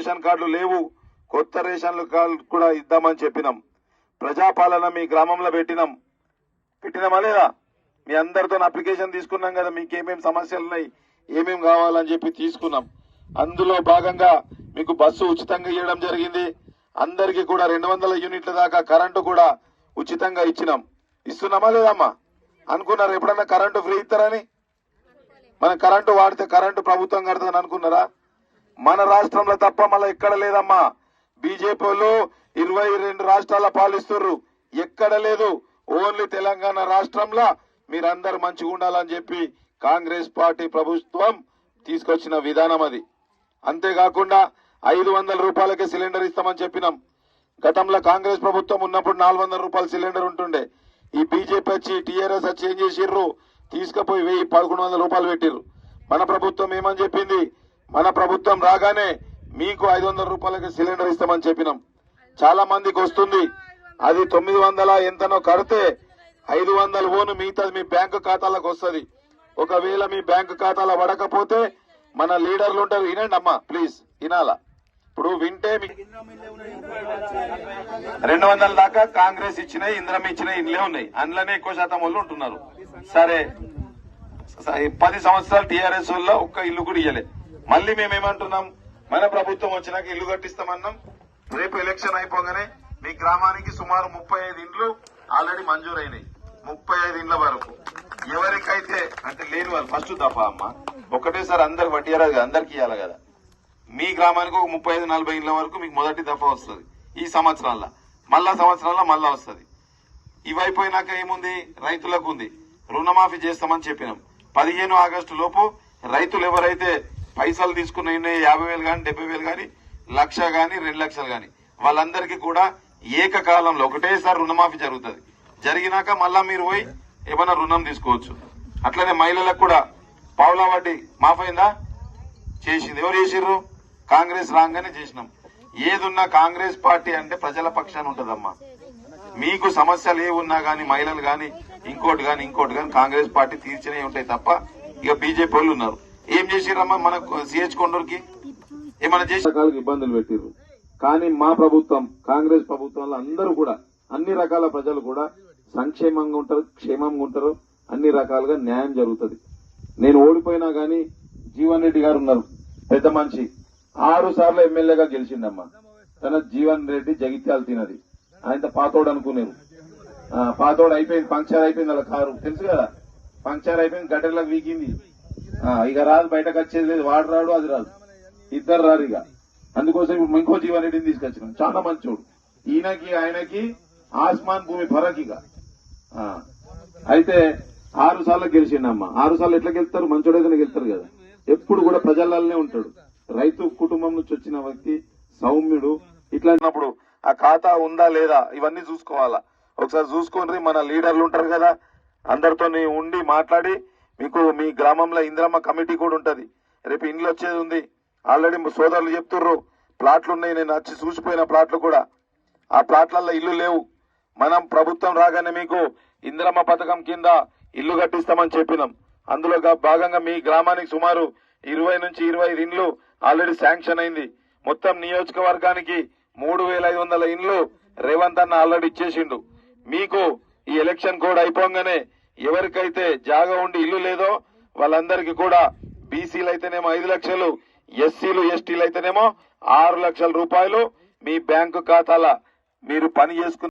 Ration కార్డులు లేవు. కొత్త రేషన్ కార్డు కూడా ఇద్దామని చెప్పినాం. ప్రజాపాలన మీ గ్రామంలో పెట్టినాం. పెట్టినామా లేదా? మీ అందరితో అప్లికేషన్ తీసుకున్నాం కదా మీకు ఏమేమి సమస్యలు ఉన్నాయి ఏమేమి కావాలని చెప్పి తీసుకున్నాం. అందులో భాగంగా మీకు బస్సు ఉచితంగా ఇవ్వడం జరిగింది. అందరికీ కూడా రెండు వందల యూనిట్ల దాకా కరెంటు కూడా ఉచితంగా ఇచ్చినాం. ఇస్తున్నామా లేదమ్మా? అనుకున్నారు? ఎప్పుడన్నా కరెంటు ఫ్రీ ఇస్తారని? మన కరెంటు వాడితే కరెంటు ప్రభుత్వం కడుతుందని అనుకున్నారా? మన రాష్ట్రంలో తప్ప మళ్ళీ ఎక్కడ లేదమ్మా. బీజేపీ వాళ్ళు ఇరవై రెండు రాష్ట్రాల పాలిస్తుర్రు. ఎక్కడ లేదు. ఓన్లీ తెలంగాణ రాష్ట్రంలో మీరందరూ మంచిగా ఉండాలని చెప్పి కాంగ్రెస్ పార్టీ ప్రభుత్వం తీసుకొచ్చిన విధానం అది. అంతేకాకుండా ఐదు వందల రూపాయలకే సిలిండర్ ఇస్తామని చెప్పినాం. గతంలో కాంగ్రెస్ ప్రభుత్వం ఉన్నప్పుడు నాలుగు వందల రూపాయల సిలిండర్ ఉంటుండే. ఈ బీజేపీ వచ్చి టీఆర్ఎస్ వచ్చి ఏం చేసిర్రు? తీసుకుపోయి వెయ్యి పదకొండు వందల రూపాయలు పెట్టిర్రు. మన ప్రభుత్వం ఏమని చెప్పింది? మన ప్రభుత్వం రాగానే మీకు ఐదు వందల రూపాయలకి సిలిండర్ ఇస్తామని చెప్పినాం. చాలా మందికి వస్తుంది. అది తొమ్మిది వందల ఎంతనో కడితే ఐదు వందల ఓను మిగతాది మీ బ్యాంకు ఖాతాలకు వస్తుంది. ఒకవేళ మీ బ్యాంకు ఖాతాలో పడకపోతే మన లీడర్లు ఉంటారు వినండి అమ్మా ప్లీజ్ వినాలా? ఇప్పుడు వింటే రెండు వందల దాకా కాంగ్రెస్ ఇచ్చినాయి ఇంద్రం ఇచ్చినాయి ఇండ్లే ఉన్నాయి. అందులోనే ఎక్కువ శాతం వాళ్ళు ఉంటున్నారు. సరే పది సంవత్సరాలు టీఆర్ఎస్ వల్ల ఒక్క ఇల్లు కూడా ఇయ్యలేదు మళ్ళీ మేమేమంటున్నాం? మన ప్రభుత్వం వచ్చినాక ఇల్లు కట్టిస్తామన్నాం. రేపు ఎలక్షన్ అయిపోగానే మీ గ్రామానికి సుమారు ముప్పై ఐదు ఇండ్లు ఆల్రెడీ మంజూరైనాయి. ముప్పై ఐదు ఇండ్ల వరకు. ఎవరికైతే అంటే లేని వాళ్ళు ఫస్ట్ దఫా అమ్మ. ఒకటేసారి అందరికి వడ్డీయరాదు కదా అందరికి ఇవ్వాలి కదా. మీ గ్రామానికి ఒక ముప్పై ఐదు నలభై ఇండ్ల వరకు మీకు మొదటి దఫా వస్తుంది. ఈ సంవత్సరాల్లో. మళ్ళా సంవత్సరాల్లో మళ్ళా వస్తుంది. ఇవైపోయినాక ఏముంది? రైతులకు ఉంది. రుణమాఫీ చేస్తామని చెప్పినాం. పదిహేను ఆగస్టు లోపు రైతులు ఎవరైతే పైసలు తీసుకున్న యాభై వేలు కానీ డెబ్బై వేలు కానీ లక్ష కానీ రెండు లక్షలు కానీ వాళ్ళందరికీ కూడా ఏకకాలంలో ఒకటేసారి రుణమాఫీ జరుగుతుంది. జరిగినాక మళ్ళా మీరు పోయి ఏమైనా రుణం తీసుకోవచ్చు. అట్లనే మహిళలకు కూడా పావులా వడ్డీ మాఫైందా? చేసింది. ఎవరు చేసిర్రు? కాంగ్రెస్ రాగానే చేసినాం. ఏదున్నా కాంగ్రెస్ పార్టీ అంటే ప్రజల పక్షాన ఉంటదమ్మా. మీకు సమస్యలు ఏ ఉన్నా గానీ మహిళలు గాని ఇంకోటి గాని ఇంకోటి గాని కాంగ్రెస్ పార్టీ తీర్చినవి ఉంటాయి తప్ప ఇక బీజేపీ వాళ్ళు ఉన్నారు. ఏం చేసిరమ్మా మన సిహెచ్ కొండూరుకి? ఏమైనా చేసి రకాలకు ఇబ్బందులు పెట్టిర్రు. కానీ మా ప్రభుత్వం కాంగ్రెస్ ప్రభుత్వంలో అందరూ కూడా అన్ని రకాల ప్రజలు కూడా సంక్షేమంగా ఉంటారు క్షేమంగా ఉంటారు అన్ని రకాలుగా న్యాయం జరుగుతుంది. నేను ఓడిపోయినా కానీ జీవన్ రెడ్డి గారు ఉన్నారు పెద్ద మనిషి. ఆరు సార్లు ఎమ్మెల్యేగా గెలిచిండమ్మా. తన జీవన్ రెడ్డి జగిత్యాలు తినది. ఆయన పాతోడు అనుకునేరు. పాతోడు అయిపోయింది పంక్చర్ అయిపోయింది అలా కారు. తెలుసు కదా? పంక్చర్ అయిపోయింది గడ్డలకు వీకింది ఇక రాదు బయటకు వచ్చేది లేదు. వాడు రాడు అది రాదు. ఇద్దరు రారు ఇక. అందుకోసం ఇప్పుడు ఇంకో జీవన్ రెడ్డిని తీసుకొచ్చినాం. చాలా మంచోడు. ఈయనకి ఆయనకి ఆస్మాన్ భూమి ఫరక్ ఇక. ఆ, అయితే ఆరు సార్లు గెలిచిండమ్మ. ఆరు సార్లు ఎట్లా గెలుస్తారు? మంచోడైతేనే గెలుస్తారు కదా. ఎప్పుడు కూడా ప్రజలనే ఉంటాడు. రైతు కుటుంబం నుంచి వచ్చిన వ్యక్తి సౌమ్యుడు ఇట్లాంటినప్పుడు ఆ ఖాతా ఉందా లేదా ఇవన్నీ చూసుకోవాలా. ఒకసారి చూసుకోండి మన లీడర్లు ఉంటారు కదా అందరితో ఉండి మాట్లాడి మీకు మీ గ్రామంలో ఇందిరమ్మ కమిటీ కూడా ఉంటుంది. రేపు ఇండ్లు వచ్చేది ఉంది. ఆల్రెడీ సోదరులు చెప్తుర్రు ప్లాట్లు ఉన్నాయి నేను వచ్చి చూసిపోయిన ప్లాట్లు కూడా. ఆ ప్లాట్లలో ఇల్లు లేవు. మనం ప్రభుత్వం రాగానే మీకు ఇందిరమ్మ పథకం కింద ఇల్లు కట్టిస్తామని చెప్పినాం. అందులో భాగంగా మీ గ్రామానికి సుమారు ఇరవై నుంచి ఇరవై ఐదు ఇండ్లు ఆల్రెడీ శాంక్షన్ అయింది. మొత్తం నియోజకవర్గానికి మూడు వేల ఐదు వందల ఇండ్లు రేవంత్ అన్న ఆల్రెడీ ఇచ్చేసిండు. మీకు ఈ ఎలక్షన్ కోడ్ అయిపోగానే ఎవరికైతే జాగా ఉండి ఇల్లు లేదో వాళ్ళందరికీ కూడా బీసీలు అయితేనేమో ఐదు లక్షలు ఎస్సీలు ఎస్టీలు అయితేనేమో ఆరు లక్షల రూపాయలు మీ బ్యాంకు ఖాతాల మీరు పని చేసుకున్న